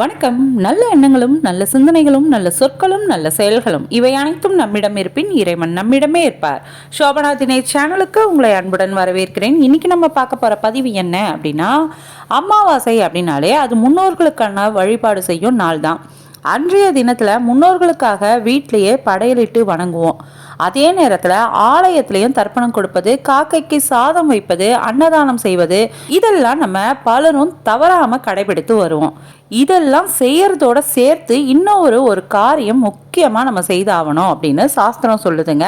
வணக்கம். நல்ல எண்ணங்களும் நல்ல சிந்தனைகளும் நல்ல சொற்களும் நல்ல செயல்களும் இவை அனைத்தும் நம்மிடம் இருப்பின் இறைவன் நம்மிடமே இருப்பார். சோபனா தினை சேனலுக்கு உங்களை அன்புடன் வரவேற்கிறேன். இன்னைக்கு நம்ம பார்க்க போகிற பதிவு என்ன அப்படின்னா அமாவாசை அப்படின்னாலே அது முன்னோர்களுக்கான வழிபாடு செய்யும் நாள் தான் அன்றைய தினத்தில் முன்னோர்களுக்காக வீட்டிலேயே படையலிட்டு வணங்குவோம். அதே நேரத்துல ஆலயத்திலையும் தர்ப்பணம் கொடுப்பது காக்கைக்கு சாதம் வைப்பது அன்னதானம் செய்வது இதெல்லாம் நம்ம பலரும் தவறாம கடைபிடித்து வருவோம். இதெல்லாம் செய்யறதோட சேர்த்து இன்னொரு ஒரு காரியம் முக்கியமாக நம்ம செய்தாகணும் அப்படின்னு சாஸ்திரம் சொல்லுதுங்க.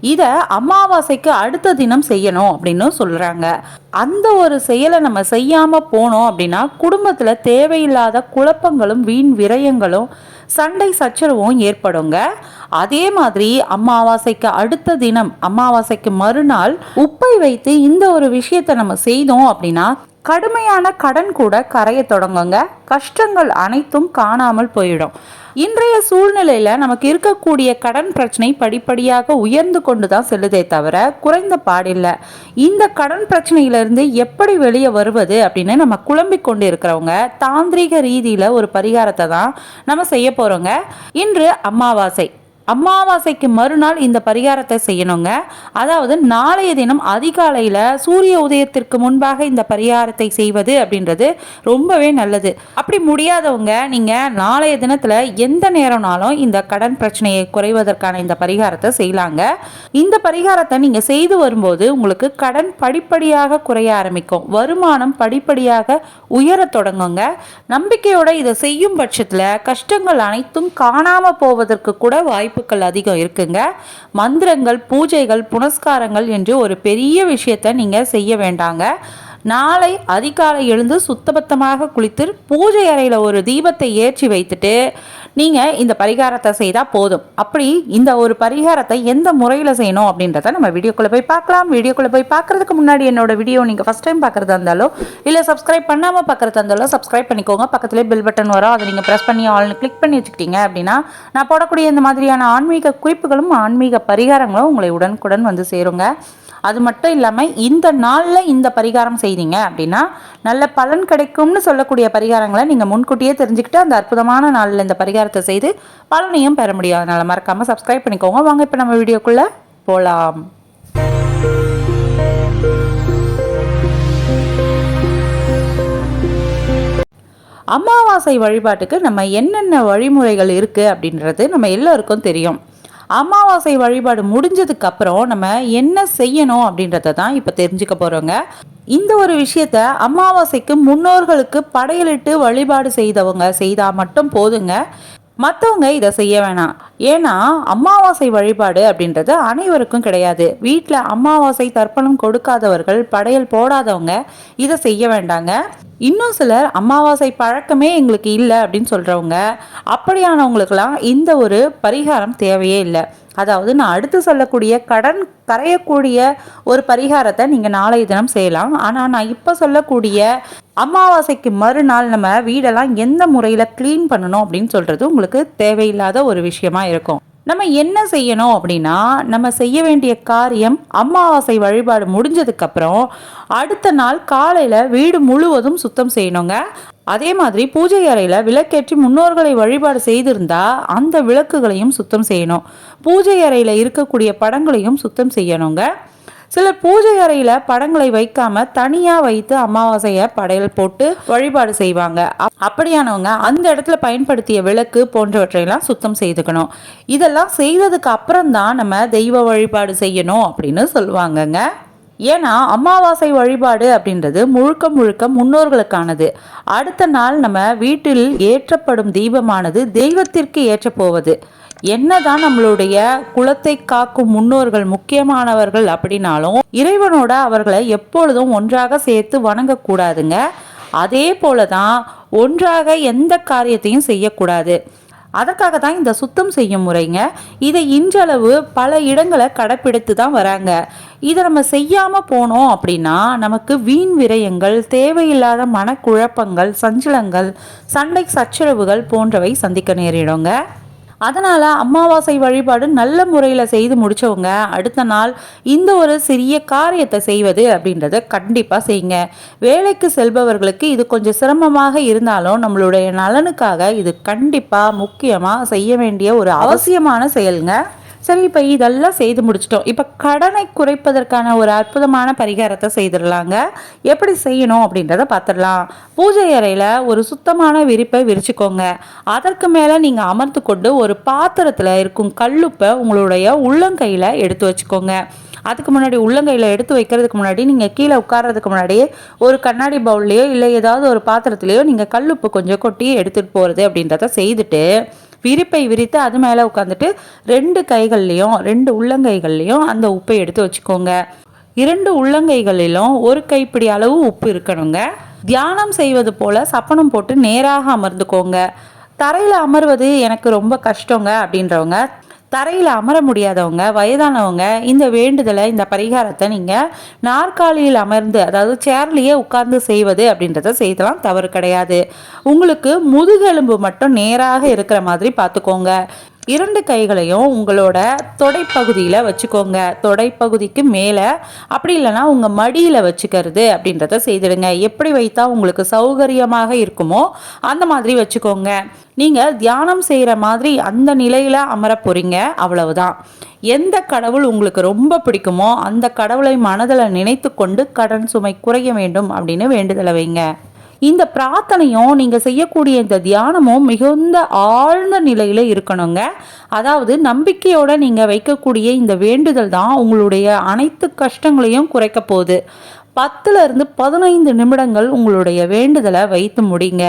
இதை அமாவாசைக்கு அடுத்த தினம் செய்யணும் அப்படின்னு சொல்கிறாங்க அந்த ஒரு செயலை நம்ம செய்யாமல் போனோம் அப்படின்னா குடும்பத்தில் தேவையில்லாத குழப்பங்களும் வீண் விரயங்களும் சண்டை சச்சரவும் ஏற்படுங்க. அதே மாதிரி அமாவாசைக்கு அடுத்த தினம் அமாவாசைக்கு மறுநாள் உப்பை வைத்து இந்த ஒரு விஷயத்தை நம்ம செய்தோம் அப்படின்னா கடுமையான கடன் கூட கரைய தொடங்குங்க. கஷ்டங்கள் அனைத்தும் காணாமல் போயிடும். இன்றைய சூழ்நிலையில் நமக்கு இருக்கக்கூடிய கடன் பிரச்சனை படிப்படியாக உயர்ந்து கொண்டு தான் செல்லுதே தவிர குறைந்த பாடில்லை இந்த கடன் பிரச்சனையிலிருந்து எப்படி வெளியே வருவது அப்படின்னு நம்ம குழம்பிக் கொண்டு இருக்கிறவங்க தாந்திரிக ரீதியில் ஒரு பரிகாரத்தை தான் நம்ம செய்ய போகிறோங்க இன்று அமாவாசை. அமாவாசைக்கு மறுநாள் இந்த பரிகாரத்தை செய்யணுங்க. அதாவது நாளைய தினம் அதிகாலையில் சூரிய உதயத்திற்கு முன்பாக இந்த பரிகாரத்தை செய்வது அப்படின்றது ரொம்பவே நல்லது. அப்படி முடியாதவங்க நீங்கள் நாளைய தினத்தில் எந்த நேரம்னாலும் இந்த கடன் பிரச்சனையை குறைவதற்கான இந்த பரிகாரத்தை செய்யலாங்க. இந்த பரிகாரத்தை நீங்கள் செய்து வரும்போது உங்களுக்கு கடன் படிப்படியாக குறைய ஆரம்பிக்கும். வருமானம் படிப்படியாக உயர தொடங்குங்க. நம்பிக்கையோட இதை செய்யும் பட்சத்தில் கஷ்டங்கள் அனைத்தும் காணாமல் போவதற்கு கூட வாய்ப்பு வாய்ப்புகள் அதிகம் இருக்குங்க. மந்திரங்கள் பூஜைகள் புனஸ்காரங்கள் என்று ஒரு பெரிய விஷயத்தை நீங்கள் செய்ய வேண்டாங்க. நாளை அதிகாலை எழுந்து சுத்தபத்தமாக குளித்து பூஜை அறையில் ஒரு தீபத்தை ஏற்றி வைத்துட்டு நீங்கள் இந்த பரிகாரத்தை செய்தால் போதும். அப்படி இந்த ஒரு பரிகாரத்தை எந்த முறையில் செய்யணும் அப்படின்றத நம்ம வீடியோக்குள்ளே போய் பார்க்கலாம். வீடியோக்குள்ளே போய் பார்க்குறதுக்கு முன்னாடி என்னோட வீடியோ நீங்கள் ஃபஸ்ட் டைம் பார்க்குறதா இருந்தாலும் இல்லை சப்ஸ்கிரைப் பண்ணாமல் பார்க்குறதா இருந்தாலும் சப்ஸ்கிரைப் பண்ணிக்கோங்க. பக்கத்துலேயே பில் பட்டன் வரும். அதை நீங்கள் ப்ரெஸ் பண்ணி ஆல்னு கிளிக் பண்ணி வச்சுக்கிட்டீங்க அப்படின்னா நான் போடக்கூடிய இந்த மாதிரியான ஆன்மீக குறிப்புகளும் ஆன்மீக பரிகாரங்களும் உங்களை உடனுக்குடன் வந்து சேருங்க. அது மட்டும் இல்லாமல் இந்த நாளில் இந்த பரிகாரம் செய்தீங்க அப்படின்னா நல்ல பலன் கிடைக்கும்னு சொல்லக்கூடிய பரிகாரங்களை நீங்கள் முன்கூட்டியே தெரிஞ்சுக்கிட்டு அந்த அற்புதமான நாளில் இந்த பரிகாரத்தை செய்து பலனையும் பெற முடியும். அதனால் மறக்காமல் சப்ஸ்கிரைப் பண்ணிக்கோங்க. வாங்க இப்போ நம்ம வீடியோக்குள்ளே போகலாம் அமாவாசை வழிபாட்டுக்கு நம்ம என்னென்ன வழிமுறைகள் இருக்குது அப்படின்றது நம்ம எல்லோருக்கும் தெரியும். அமாவாசை வழிபாடு முடிஞ்சதுக்கு அப்புறம் நம்ம என்ன செய்யணும் அப்படின்றத தான் இப்போ தெரிஞ்சுக்க போகிறோங்க இந்த ஒரு விஷயத்த அமாவாசைக்கு முன்னோர்களுக்கு படையலிட்டு வழிபாடு செய்தவங்க செய்தால் மட்டும் போதுங்க. மற்றவங்க இதை செய்ய வேணாம். ஏன்னா அமாவாசை வழிபாடு அப்படின்றது அனைவருக்கும் கிடையாது. வீட்டில் அமாவாசை தர்ப்பணம் கொடுக்காதவர்கள் படையல் போடாதவங்க இதை செய்ய வேண்டாங்க. இன்னும் சிலர் அமாவாசை பழக்கமே எங்களுக்கு இல்லை அப்படின்னு சொல்கிறவங்க அப்படியானவங்களுக்கெல்லாம் இந்த ஒரு பரிகாரம் தேவையே இல்லை. அதாவது நான் அடுத்து சொல்லக்கூடிய கடன் கரையக்கூடிய ஒரு பரிகாரத்தை நீங்கள் நாளைய தினம் செய்யலாம். ஆனால் நான் இப்போ சொல்லக்கூடிய அமாவாசைக்கு மறுநாள் நம்ம வீடெல்லாம் எந்த முறையில் க்ளீன் பண்ணணும் அப்படின்னு சொல்கிறது உங்களுக்கு தேவையில்லாத ஒரு விஷயமா இருக்கும். நம்ம என்ன செய்யணும் அப்படின்னா நம்ம செய்ய வேண்டிய காரியம் அமாவாசை வழிபாடு முடிஞ்சதுக்கப்புறம் அடுத்த நாள் காலையில் வீடு முழுவதும் சுத்தம் செய்யணுங்க. அதே மாதிரி பூஜை அறையில் விளக்கேற்றி முன்னோர்களை வழிபாடு செய்திருந்தா அந்த விளக்குகளையும் சுத்தம் செய்யணும். பூஜை அறையில் இருக்கக்கூடிய படங்களையும் சுத்தம் செய்யணுங்க. சிலர் பூஜை அறையில படங்களை வைக்காம தனியா வைத்து அமாவாசைய படையல் போட்டு வழிபாடு செய்வாங்க. அப்படியானவங்க அந்த இடத்துல பயன்படுத்திய விளக்கு போன்றவற்றையெல்லாம் சுத்தம் செய்துக்கணும். இதெல்லாம் செய்ததுக்கு அப்புறம் தான் நம்ம தெய்வ வழிபாடு செய்யணும் அப்படின்னு சொல்லுவாங்கங்க. ஏன்னா அமாவாசை வழிபாடு அப்படின்றது முழுக்க முழுக்க முன்னோர்களுக்கானது. அடுத்த நாள் நம்ம வீட்டில் ஏற்றப்படும் தீபமானது தெய்வத்திற்கு ஏற்ற போவது. என்னதான் நம்மளுடைய குலத்தை காக்கும் முன்னோர்கள் முக்கியமானவர்கள் அப்படின்னாலும் இறைவனோட அவர்களை எப்பொழுதும் ஒன்றாக சேர்த்து வணங்கக்கூடாதுங்க அதே போல தான் ஒன்றாக எந்த காரியத்தையும் செய்யக்கூடாது. அதற்காக தான் இந்த சுத்தம் செய்யும் முறைங்க. இதை இன்றளவு பல இடங்களை கடைப்பிடித்து தான் வராங்க. இதை நம்ம செய்யாமல் போனோம் அப்படின்னா நமக்கு வீண் விரயங்கள் தேவையில்லாத மனக்குழப்பங்கள் சஞ்சலங்கள் சண்டை சச்சரவுகள் போன்றவை சந்திக்க நேரிடுங்க. அதனால் அமாவாசை வழிபாடு நல்ல முறையில் செய்து முடித்தவங்க அடுத்த நாள் இந்த ஒரு சிறிய காரியத்தை செய்வது அப்படின்றத கண்டிப்பாக செய்யுங்க. வேலைக்கு செல்பவர்களுக்கு இது கொஞ்சம் சிரமமாக இருந்தாலும் நம்மளுடைய நலனுக்காக இது கண்டிப்பாக முக்கியமாக செய்ய வேண்டிய ஒரு அவசியமான செயலுங்க. சரி இப்போ இதெல்லாம் செய்து முடிச்சிட்டோம். இப்போ கடனை குறைப்பதற்கான ஒரு அற்புதமான பரிகாரத்தை செய்திடலாங்க. எப்படி செய்யணும் அப்படின்றத பார்த்துடலாம் பூஜை அறையில் ஒரு சுத்தமான விரிப்பை விரிச்சுக்கோங்க. அதற்கு மேலே நீங்கள் அமர்ந்து கொண்டு ஒரு பாத்திரத்தில் இருக்கும் கல்லுப்பை உங்களுடைய உள்ளங்கையில் எடுத்து வச்சுக்கோங்க. அதுக்கு முன்னாடி உள்ளங்கையில் எடுத்து வைக்கிறதுக்கு முன்னாடி நீங்கள் கீழே உட்கார்றதுக்கு முன்னாடி ஒரு கண்ணாடி பவுல்லையோ இல்லை ஏதாவது ஒரு பாத்திரத்துலையோ நீங்கள் கல்லுப்பு கொஞ்சம் கொட்டி எடுத்துகிட்டு போகிறது அப்படின்றத செய்துட்டு விரிப்பை விரித்து அது மேலே உட்காந்துட்டு ரெண்டு கைகள்லேயும் ரெண்டு உள்ளங்கைகள்லேயும் அந்த உப்பை எடுத்து வச்சுக்கோங்க. இரண்டு உள்ளங்கைகளிலும் ஒரு கைப்பிடி அளவு உப்பு இருக்கணுங்க. தியானம் செய்வது போல் சப்பனம் போட்டு நேராக அமர்ந்துக்கோங்க. தரையில் அமர்வது எனக்கு ரொம்ப கஷ்டங்க அப்படின்றவங்க தரையில் அமர முடியாதவங்க வயதானவங்க இந்த வேண்டுதலை இந்த பரிகாரத்தை நீங்கள் நாற்காலியில் அமர்ந்து அதாவது சேர்லேயே உட்கார்ந்து செய்வது அப்படின்றத செய்தலாம் தவறு கிடையாது. உங்களுக்கு முதுகெலும்பு மட்டும் நேராக இருக்கிற மாதிரி பார்த்துக்கோங்க. இரண்டு கைகளையும் உங்களோட தொடைப்பகுதியில் வச்சுக்கோங்க. தொடைப்பகுதிக்கு மேலே. அப்படி இல்லைன்னா உங்கள் மடியில் வச்சுக்கிறது அப்படின்றத செய்திடுங்க. எப்படி வைத்தா உங்களுக்கு சௌகரியமாக இருக்குமோ அந்த மாதிரி வச்சுக்கோங்க. நீங்கள் தியானம் செய்கிற மாதிரி அந்த நிலையில் அமர போகிறீங்க அவ்வளவுதான். எந்த கடவுள் உங்களுக்கு ரொம்ப பிடிக்குமோ அந்த கடவுளை மனதில் நினைத்து கொண்டு கடன் சுமை குறைய வேண்டும் அப்படின்னு வேண்டுதலை வைங்க. இந்த பிரார்த்தனையும் நீங்கள் செய்யக்கூடிய இந்த தியானமும் மிகுந்த ஆழ்ந்த நிலையில் இருக்கணுங்க. அதாவது நம்பிக்கையோட நீங்கள் வைக்கக்கூடிய இந்த வேண்டுதல் தான் உங்களுடைய அனைத்து கஷ்டங்களையும் குறைக்க போகுது. பத்துலேருந்து பதினைந்து நிமிடங்கள் உங்களுடைய வேண்டுதலை வைத்து முடிங்க.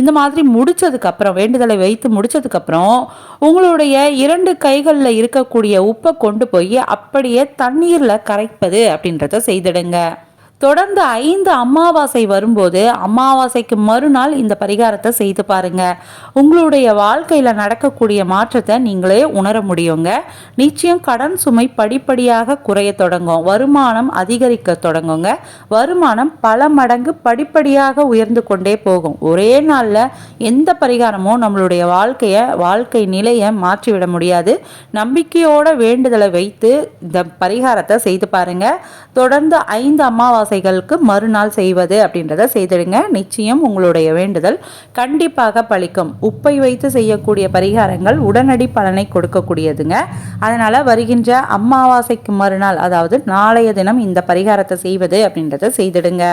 இந்த மாதிரி முடித்ததுக்கப்புறம் வேண்டுதலை வைத்து முடித்ததுக்கப்புறம் உங்களுடைய இரண்டு கைகளில் இருக்கக்கூடிய உப்பை கொண்டு போய் அப்படியே தண்ணீரில் கரைப்பது அப்படின்றத செய்திடுங்க. தொடர்ந்து ஐந்து அமாவாசை வரும்போது அமாவாசைக்கு மறுநாள் இந்த பரிகாரத்தை செய்து பாருங்க. உங்களுடைய வாழ்க்கையில் நடக்கக்கூடிய மாற்றத்தை நீங்களே உணர முடியுங்க. நிச்சயம் கடன் சுமை படிப்படியாக குறைய தொடங்கும். வருமானம் அதிகரிக்க தொடங்குங்க. வருமானம் பல மடங்கு படிப்படியாக உயர்ந்து கொண்டே போகும். ஒரே நாளில் எந்த பரிகாரமும் நம்மளுடைய வாழ்க்கையை வாழ்க்கை நிலையை மாற்றிவிட முடியாது. நம்பிக்கையோட வேண்டுதலை வைத்து இந்த பரிகாரத்தை செய்து பாருங்க. தொடர்ந்து ஐந்து அமாவாசை ஆசைகளுக்கு மறுநாள் செய்வது அப்படின்றத செய்திடுங்க. நிச்சயம் உங்களுடைய வேண்டுதல் கண்டிப்பாக பழிக்கும் உப்பை வைத்து செய்யக்கூடிய பரிகாரங்கள் உடனடி பலனை கொடுக்கக்கூடியதுங்க. அதனால் வருகின்ற அமாவாசைக்கு மறுநாள் அதாவது நாளைய தினம் இந்த பரிகாரத்தை செய்வது அப்படின்றத செய்திடுங்க.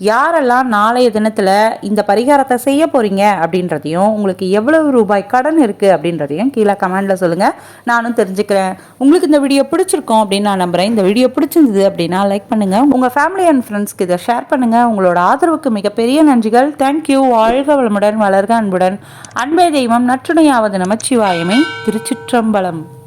யாரெல்லாம் நாளைய தினத்தில் இந்த பரிகாரத்தை செய்ய போகிறீங்க அப்படின்றதையும் உங்களுக்கு எவ்வளவு ரூபாய் கடன் இருக்குது அப்படின்றதையும் கீழே கமெண்டில் சொல்லுங்கள் நானும் தெரிஞ்சுக்கிறேன். உங்களுக்கு இந்த வீடியோ பிடிச்சிருக்கோம் அப்படின்னு நான் நம்புகிறேன் இந்த வீடியோ பிடிச்சிருந்தது அப்படின்னா லைக் பண்ணுங்கள் உங்கள் ஃபேமிலி அண்ட் ஃப்ரெண்ட்ஸ்க்கு இதை ஷேர் பண்ணுங்கள் உங்களோட ஆதரவுக்கு மிகப்பெரிய நன்றிகள். தேங்க்யூ வாழ்க வளமுடன் வளர்க அன்புடன். அன்பே தெய்வம் நற்றுணையாவது நமச்சிவாயமை. திருச்சிற்றம்பலம்.